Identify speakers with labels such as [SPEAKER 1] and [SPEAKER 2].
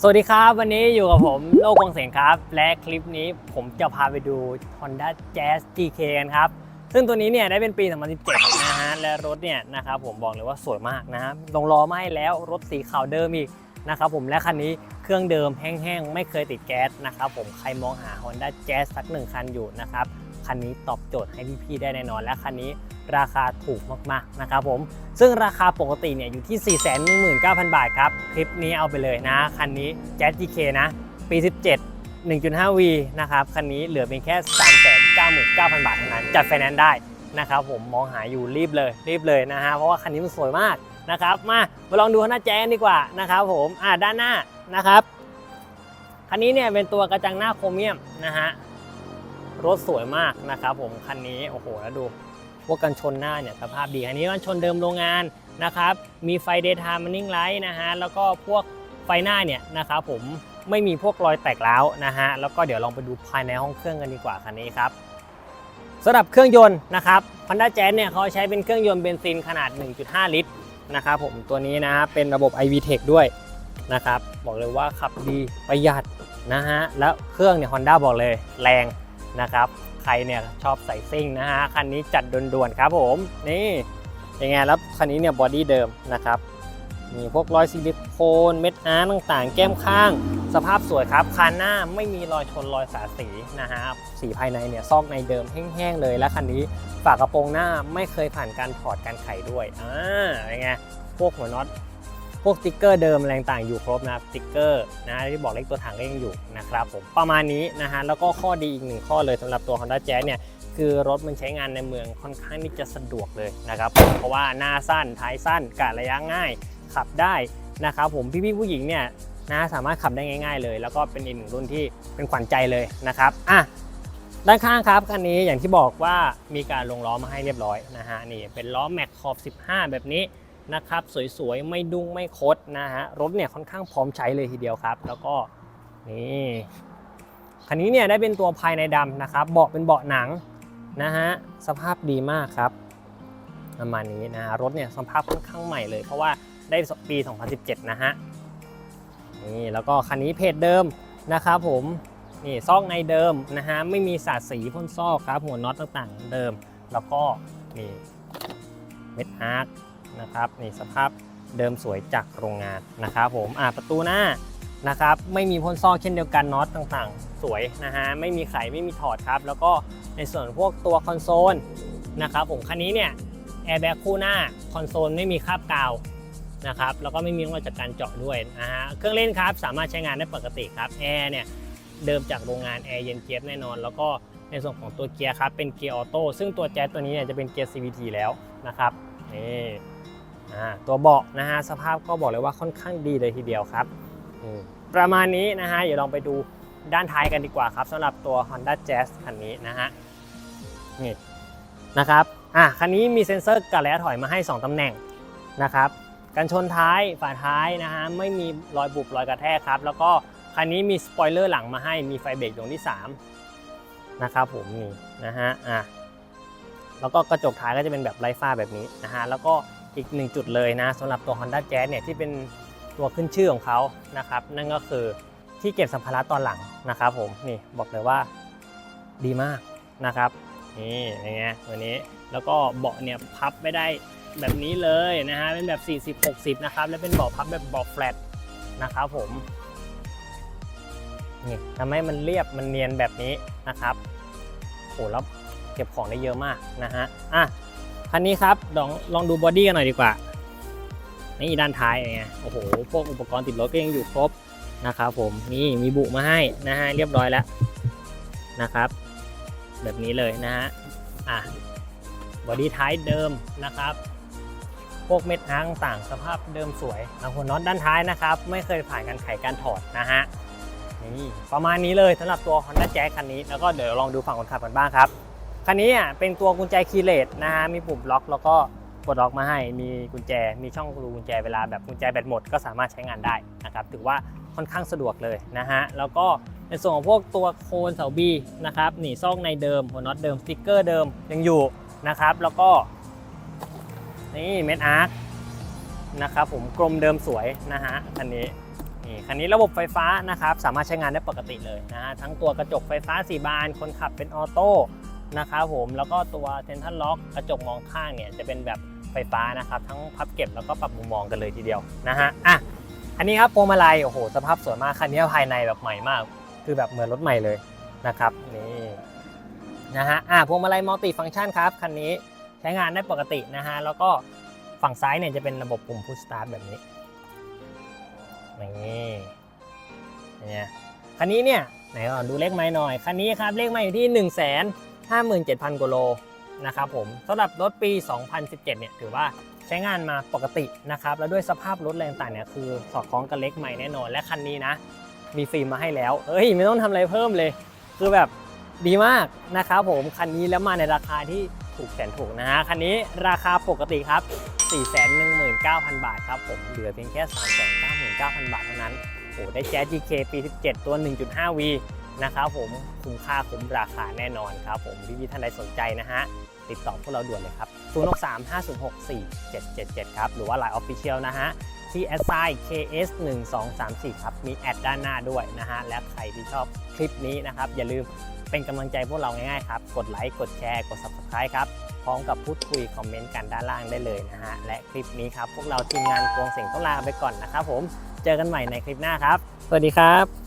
[SPEAKER 1] สวัสดีครับ วันนี้อยู่กับผมโลกวงเสียงครับ และคลิปนี้ผมจะพาไปดู Honda Jazz GK กันครับ ซึ่งตัวนี้เนี่ยได้เป็นปี 2017 นะฮะ และรถเนี่ยนะครับผมบอกเลยว่าสวยมากนะฮะลงล้อมาให้แล้วรถสีขาวเดิมอีกนะครับผมและคันนี้เครื่องเดิมแห้งๆ ไม่เคยติดแก๊สนะครับผมใครมองหา Honda Jazz สักหนึ่งคันอยู่นะครับคันนี้ตอบโจทย์ให้พี่ๆได้แน่นอนและคันนี้ ราคาถูกมากๆนะครับผมซึ่งราคาปกติเนี่ยอยู่ที่ 419,000 บาทครับ คลิปนี้เอาไปเลยนะ คันนี้ Jazz GK นะ ปี 17 1.5V นะครับ คันนี้เหลือเพียงแค่ 399,000 บาทเท่านั้น จัดไฟแนนซ์ได้นะครับผมมองหาอยู่รีบเลยรีบเลยนะฮะเพราะว่าคันนี้มันสวยมากนะครับมามาลองดูหน้าแจ๊กันดีกว่านะครับผมอ่าด้านหน้านะครับคันนี้เนี่ยเป็นตัวกระจังหน้าโครเมียมนะฮะรถสวยมากนะครับผมคันนี้โอ้โหแล้วดู พวกกันชนหน้าเนี่ยสภาพดี อันนี้กันชนเดิมโรงงานนะครับ มีไฟ daytime running light นะฮะ แล้วก็พวกไฟหน้าเนี่ยนะครับผมไม่มีพวกรอยแตกร้าวนะฮะ แล้วก็เดี๋ยวลองไปดูภายในห้องเครื่องกันดีกว่าคันนี้ครับสำหรับเครื่องยนต์นะครับ Honda Jazz เนี่ยเขาใช้เป็นเครื่องยนต์เบนซินขนาด 1.5 ลิตรนะครับผมตัวนี้นะฮะเป็นระบบ iVTEC ด้วยนะครับบอกเลยว่าขับดีประหยัดนะฮะแล้วเครื่องเนี่ย Honda บอกเลยแรงนะครับ ใครเนี่ยชอบใส่ซิ่งนะฮะคันนี้จัดด่วนๆครับผมนี่ยังไงแล้วคันนี้เนี่ยบอดี้เดิมนะครับมีพวกรอยซิลิโคนเม็ดอาร์ต่างๆ แก้มข้าง สภาพสวยครับคันหน้าไม่มีรอยชนรอยสาสีนะฮะสีภายในเนี่ยซอกในเดิมแห้งๆเลยและคันนี้ฝากระโปรงหน้าไม่เคยผ่านการถอดการไขด้วยอ่าเป็นไงพวกหัวน็อต พวกสติ๊กเกอร์เดิมอะไรต่างอยู่ครบนะสติ๊กเกอร์นะที่บอกเลขตัวถังก็ยังอยู่นะครับผมประมาณนี้นะฮะแล้วก็ข้อดีอีกหนึ่งข้อเลยสำหรับตัว Honda Jazz เนี่ยคือรถมันใช้งานในเมืองค่อนข้างที่จะสะดวกเลยนะครับเพราะว่าหน้าสั้นท้ายสั้นกะระยะง่าย ขับได้นะครับผมพี่ๆผู้หญิงเนี่ยนะสามารถขับได้ง่าย ๆ เลย แล้วก็เป็นอีกหนึ่งรุ่นที่เป็นขวัญใจเลยนะครับอะด้านข้างครับคันนี้อย่างที่บอกว่ามีการลงล้อมาให้เรียบร้อยนะฮะนี่เป็นล้อแม็กขอบ 15 แบบนี้ นะครับ สวยๆ ไม่ดุ้งไม่คดนะฮะ รถเนี่ยค่อนข้างพร้อมใช้เลยทีเดียวครับ แล้วก็นี่คันนี้เนี่ยได้เป็นตัวภายในดำนะครับ เบาะเป็นเบาะหนังนะฮะ สภาพดีมากครับ ประมาณนี้นะฮะรถเนี่ยสภาพค่อนข้างใหม่เลย เพราะว่าได้ปี 2017 นะฮะ นี่แล้วก็คันนี้เพจเดิมนะครับผมนี่ซอกในเดิมนะฮะไม่มีสาดสีพ่นซอกครับหัวน็อตต่างๆ เดิม แล้วก็นี่เม็ดอาร์ค นะครับนี่สภาพเดิมสวยจากโรงงานนะครับผมอ่าประตูหน้านะครับไม่มีพ่นซอกเช่นเดียวกันน็อตต่างๆ สวยนะฮะไม่มีไขไม่มีถอดครับ แล้วก็ในส่วนพวกตัวคอนโซลนะครับผมคันนี้เนี่ยแอร์แบ็กคู่หน้าคอนโซลไม่มีคราบกาวนะครับแล้วก็ไม่มีร่องรอยจากการเจาะด้วยนะฮะเครื่องเล่นครับสามารถใช้งานได้ปกติครับแอร์เนี่ยเดิมจากโรงงานแอร์เย็นเจี๊ยบแน่นอน แล้วก็ในส่วนของตัวเกียร์ครับเป็นเกียร์ออโต้ซึ่งตัวแจ๊สตัวนี้เนี่ยจะเป็นเกียร์ CVT แล้วนะครับ นี่อ่าตัวเบาะนะฮะสภาพก็บอกเลยว่าค่อนข้างดีเลยทีเดียวครับ ประมาณนี้นะฮะเดี๋ยวลองไปดูด้านท้ายกันดีกว่าครับสำหรับตัว Honda Jazz คันนี้นะฮะนี่นะครับอะคันนี้มีเซ็นเซอร์กันและถอยมาให้ 2 ตำแหน่งนะครับกันชนท้ายฝาท้ายนะฮะไม่มีรอยบุบรอยกระแทกครับ แล้วก็คันนี้มีสปอยเลอร์หลังมาให้มีไฟเบรกดวงที่ 3 นะครับผมนี่นะฮะอะ แล้วก็กระจกท้ายก็จะเป็นแบบไร้ฝ้าแบบนี้นะฮะแล้วก็อีกหนึ่งจุดเลยนะสำหรับตัว Honda Jazz เนี่ยที่เป็นตัวขึ้นชื่อของเขานะครับนั่นก็คือที่เก็บสัมภาระตอนหลังนะครับผมนี่บอกเลยว่าดีมากนะครับนี่อย่างเงี้ยตัวนี้แล้วก็เบาะเนี่ยพับไม่ได้แบบนี้เลยนะฮะเป็นแบบ 40-60 นะครับ และเป็นเบาะพับแบบเบาะแฟลตนะครับผมนี่ทำให้มันเรียบมันเนียนแบบนี้นะครับโหแล้ว เก็บของได้เยอะมากนะฮะอะคันนี้ครับลองลองดูบอดี้กันหน่อยดีกว่านี่ด้านท้ายไงโอ้โหพวกอุปกรณ์ติดรถก็ยังอยู่ครบนะครับผมนี่มีบุมาให้นะฮะเรียบร้อยแล้วนะครับ แบบนี้เลยนะฮะอะบอดี้ท้ายเดิมนะครับพวกเม็ดอ้างต่างสภาพเดิมสวยเอาหัวน็อตด้านท้ายนะครับ ไม่เคยผ่านการไขการถอดนะฮะนี่ประมาณนี้เลยสำหรับตัว Honda Jazz คันนี้ แล้วก็เดี๋ยวลองดูฝั่งคนขับกันบ้างครับ คันนี้อะเป็นตัวกุญแจคีย์เลสนะฮะมีปุ่มล็อกแล้วก็ปลดล็อกมาให้มีกุญแจมีช่องรูกุญแจเวลาแบบกุญแจแบตหมดก็สามารถใช้งานได้นะครับถือว่าค่อนข้างสะดวกเลยนะฮะแล้วก็ในส่วนของพวกตัวโคนเสาบีนะครับนี่ซอกในเดิมหัวน็อตเดิมสติ๊กเกอร์เดิมยังอยู่นะครับแล้วก็นี่เม็ดอาร์คนะครับผมกลมเดิมสวยนะฮะคันนี้นี่นี่คันนี้ระบบไฟฟ้านะครับสามารถใช้งานได้ปกติเลยนะฮะทั้งตัวกระจกไฟฟ้า 4 บาน คนขับเป็นออโต้ นะครับผมแล้วก็ตัวเซนทรัลล็อกกระจกมองข้างเนี่ยจะเป็นแบบไฟฟ้านะครับ ทั้งพับเก็บแล้วก็ปรับมุมมองกันเลยทีเดียวนะฮะอะอันนี้ครับพวงมาลัยโอ้โหสภาพสวยมากคันนี้ภายในแบบใหม่มาก คือแบบเหมือนรถใหม่เลยนะครับนี่นะฮะอะพวงมาลัยมัลติฟังก์ชันครับคันนี้ใช้งานได้ปกตินะฮะแล้วก็ฝั่งซ้ายเนี่ยจะเป็นระบบปุ่มพุชสตาร์ทแบบนี้นี่เนี่ยคันนี้เนี่ยไหนก่อนดูเลขไม้หน่อย คันนี้ครับเลขไม้อยู่ที่1 5 7 0 0 0 กิโลนะครับผมสำหรับรถปี 2017 เนี่ยถือว่าใช้งานมาปกตินะครับ แล้วด้วยสภาพรถแรงต่างเนี่ยคือสอดคล้องกับเล็กใหม่แน่นอน และคันนี้นะ มีฟิล์มมาให้แล้วเอ้ยไม่ต้องทำอะไรเพิ่มเลย คือแบบดีมากนะครับผมคันนี้แล้วมาในราคาที่ถูกแสนถูกนะฮะคันนี้ราคาปกติครับ 419,000 บาทครับผมเหลือเพียงแค่ 399,000 บาทเท่านั้นโอ้ได้แจ๊ GK ปี 17 ตัว 1.5V นะครับผมคุ้มค่าคุ้มราคาแน่นอนครับผมพี่ๆท่านใดสนใจนะฮะติดต่อพวกเราด่วนเลยครับ 063 506 4777 ครับ หรือว่า Line Official นะฮะ t s i KS 1 2 3 4ครับ มีแอดด้านหน้าด้วยนะฮะ และใครที่ชอบคลิปนี้นะครับ อย่าลืมเป็นกำลังใจพวกเราง่ายๆครับ กดไลค์ กดแชร์ กด Subscribe ครับ พร้อมกับพูดคุย คอมเมนต์กันด้านล่างได้เลยนะฮะ และคลิปนี้ครับ พวกเราทีมงานกวงเสียงต้องลาไปก่อนนะครับผม เจอกันใหม่ในคลิปหน้าครับ สวัสดีครับ